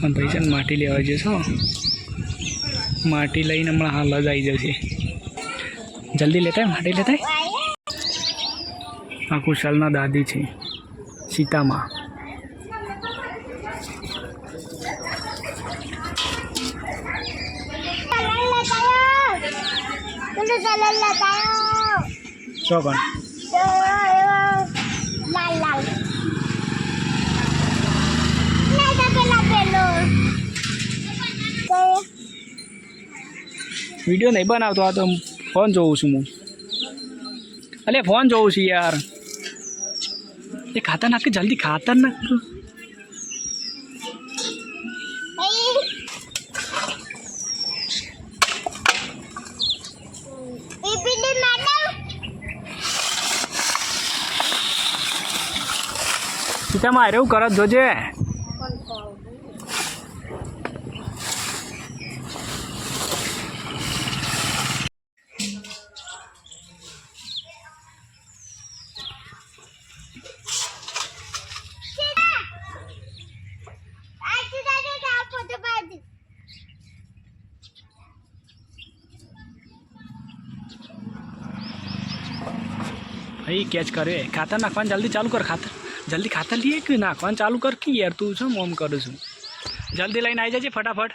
હા ભાઈ છે ને માટી લેવા જશો માટી લઈને હમણાં હાલ જ આવી જશે. જલ્દી લેતા માટી લેતા? આ કુશાલના દાદી છે સીતામાં. શું પણ લાલ લાલ નહીં તો પેલા પેલો વીડિયો નહીં બનાવતો આ તો ફોન જોઉં છું હું. અલે, ફોન જોઉં છું યાર. એ ખાતર નાખ, જલ્દી ખાતર નાખ. તમે મારે એવું કરત જોજે આજે દાદા તા ફોટો પાડી ભાઈ કેચ કરે ખાતર નાખવાનું જલ્દી ચાલુ કર ખાતર જલ્દી ખાતર લઈએ કે નાખવાનું ચાલુ કર કે યાર તું શું મોમ કરું છું જલ્દી લઈને આવી જજે ફટાફટ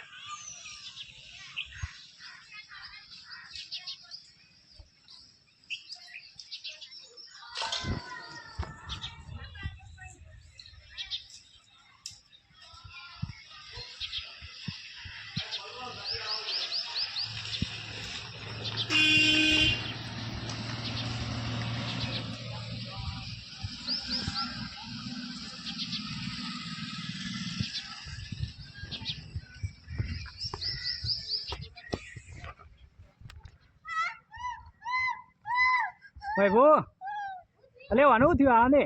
ભાઈ ભો અલે વાનું થયું આને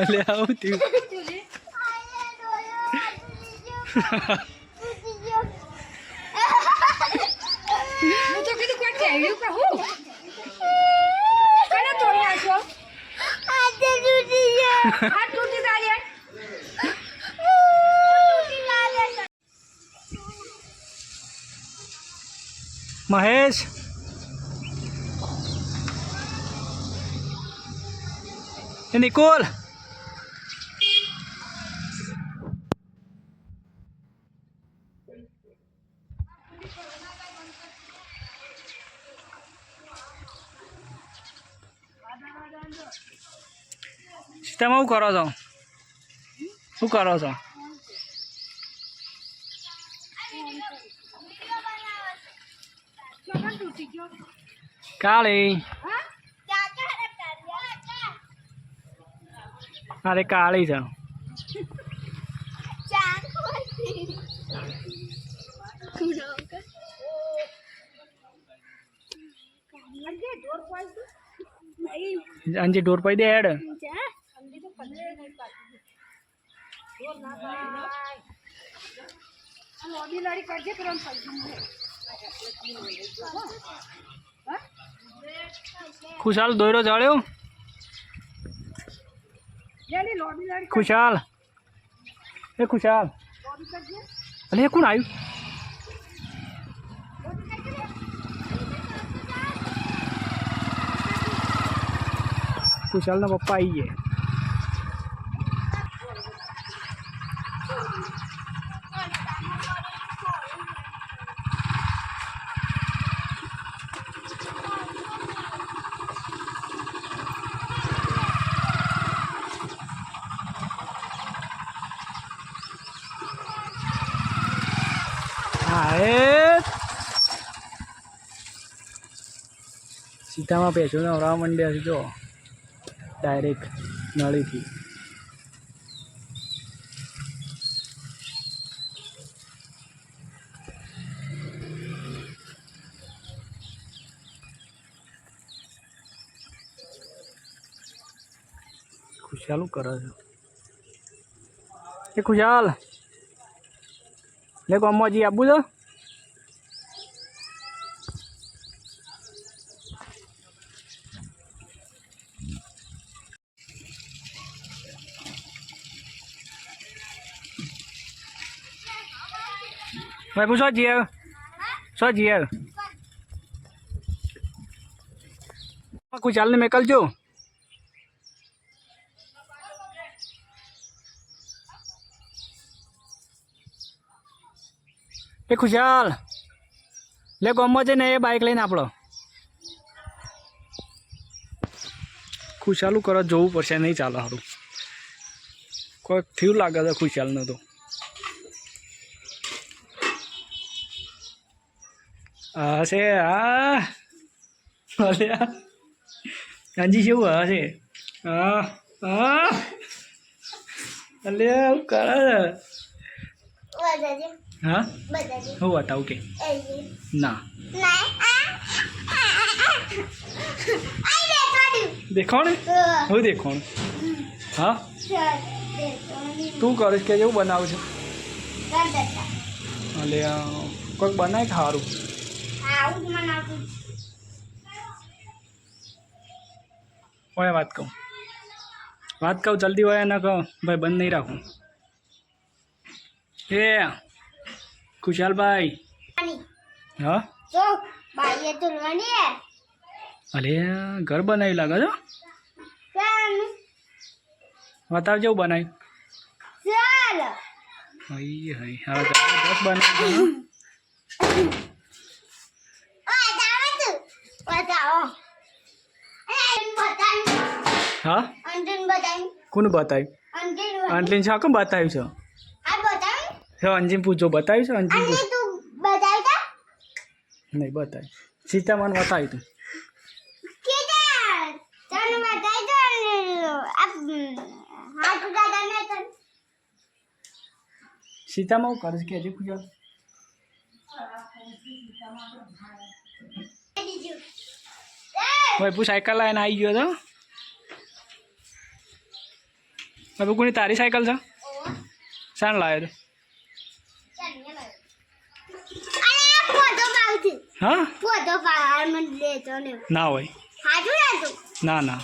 અલે આવું થયું. હું તો કીધું કોઈ કહેવું કે હું? કને તોડી નાખ્યો? આજે તૂટી ગયો. મહેશ એ નિકોલ તમે શું કરો છો શું કરો છો ચોકન તૂટી ગયો કાળી અરે કાળી છે અંજી ઢોર પાઈ દે હેડ લોબી લાડી કરજે કરમ ખુશાલ દોયરો જાળ્યો? ખુશાલ. એ ખુશાલ. અલે એ કોણ આવ્યું? ખુશાલના પપ્પા આવી ગયા હા એ સીતામાં ને નવરાવા માંડ્યા છે જો. ડાયરેક્ટ નળીથી. ખુશાલ કરે છે? એ ખુશાલ. લે કોમોજી આબુ છે. ભાઈ પૂછો જી આવ્યો શું જી આવ્યો ખુશાલને મેકલજો એ ખુશાલ. લે ગમો છે ને એ બાઇક લઈને આપણો ખુશાલું કરો જોવું પડશે નહીં ચાલે સારું કોઈ થયું લાગે છે ખુશાલનું તો. હા છે હા અલ્યા ગાંજી જેવું હા છે હા હા અલ્યા આવું કરે. હા? હું બતાવું કે? ના. દેખાણ હું. દેખાણ? હા? તું કરીશ કે જેવું બનાવું છે? અલ્યા કોઈક બનાય સારું? આવું જ વાત કહું. વાત કહું જલ્દી હોય ના કહો ભાઈ બંધ નહીં રાખું. એ ખુશાલભાઈ. હા? અલે ઘર બનાવી લાગે છો? બતાવ જેવું બનાવ્યું હઈ હઈ હા જબરદસ્ત બનાવ્યું હા? અંજન કોને બતાવ્યું અંજન અંજલીન શા કેમ બતાવ્યું છે? તો અંજીમ પૂછો બતાવ્યું છે અંજન નહીં બતાવ્યું મને બતાવ્યું તું. સીતામાં હું કરીશ કે હજી પૂજા? ભાઈ પૂછ સાયકલ લાવીને આવી ગયો તો? હવે કોની તારી સાયકલ છે? શાણ લાવ્યો તો. હા? ને. ના હોય. ને ના.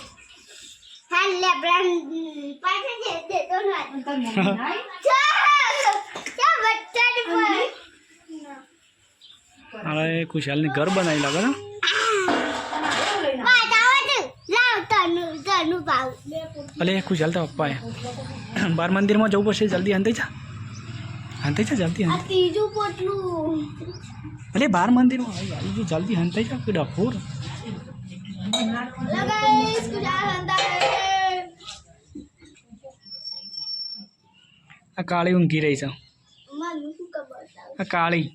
ખુશાલ ને ઘર બનાવી લાગે ને બતાવો તું લાવ તનું તનું પાવ અલે ખુશાલ તો પપ્પા એ બાર મંદિરમાં જવું પડશે, જલ્દી હંતાઈ જા. હંતાઈ જા, જલ્દી ત્રીજું પોટલું અલે, બાર મંદિરમાં? આવી જલ્દી હંતાઈ જા કોઈ ડફોર આ કાળી ઊંઘી રહી છે. કાળી.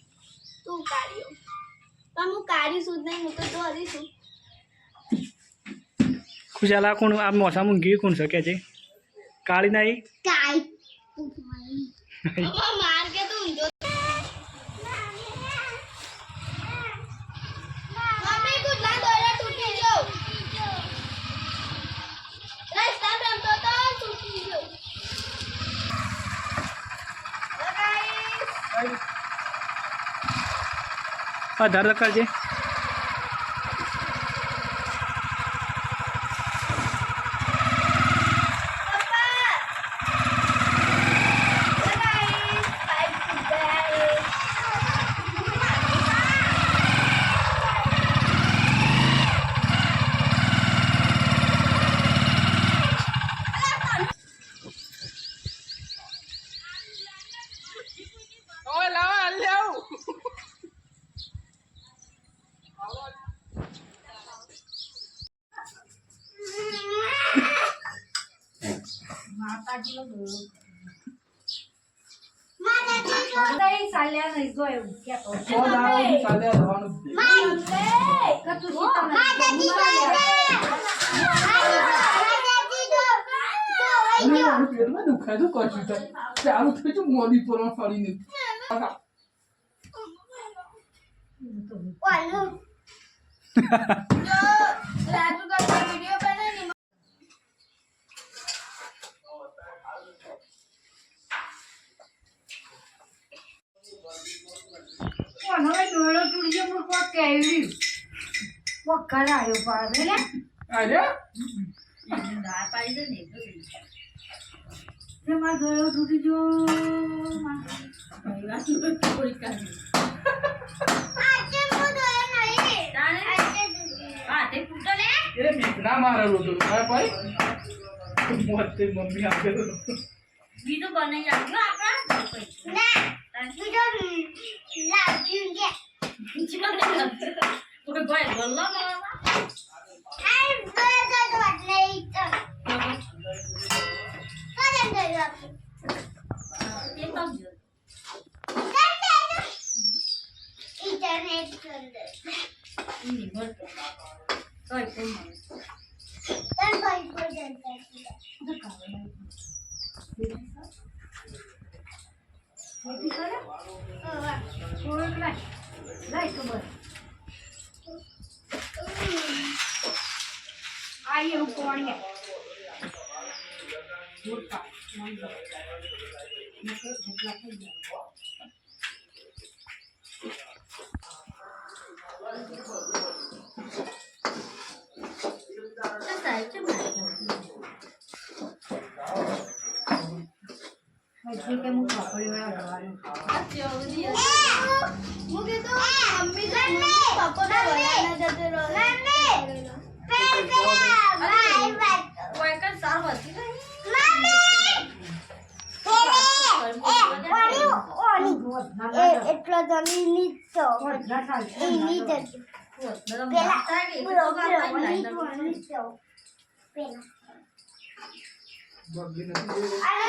તું કાળી હું. કાઢી છું નહીં, હું તો દોરી છું. ખુશાલ કોણ આ મોસામાં ઊંઘી કોણ શકે છે કાળી ના એ કાઈ માર કે તું ઊંધો મમ્મી કુટલા દોરા તૂટી ગયો રસ્તા રમતો તો તૂટી ગયો લગાઈસ આ ધર કરજે માતાજીનો દોરો માતાજી તો નહીં ચાલ્યા નહીં જો એવું કહેતો કે તું સીતા માતાજી તો ગયો ચાલુ થઈ છે મોદી પર ફરીને ઓલું જો રાજુ કાકા વિડિયો બનાવી કોણ હવે દોરો તૂટી ગયો પણ કોક કહેવી કોક કરાયો પાડે ને અરે તે મારો ગળો તૂટી ગયો મારો આજે હું ધોયો નહીં. આજે ધોયો. એ મેઘના મારેલો હતો ખબર પડી મોત તે મમ્મી આપે તો ના, બીજો લાગ્યું છે. આ ધોયો તો તો એટલે ઈ તો. તો કેમ ધોયો આપણે? કેમ ધોયો? ઇન્ટરનેટ અંદર. તન ભાઈ દે નથી. ખેતી કરે ઓવા. તો લાય લાય ખબર આઈએ હું કોણીએ ભૂટકા નકર ભૂટલા થઈ ગયા હજી કે હું પાપડી વાળા ગવાનું હું કીધું મમ્મી તો પપ્પાને બોલાવીને જતો રહ્યો. એટલો જમી લીધો લીધો પેલા પેલો પેલો લીધો લીધો પેલા બગલી નથી અરે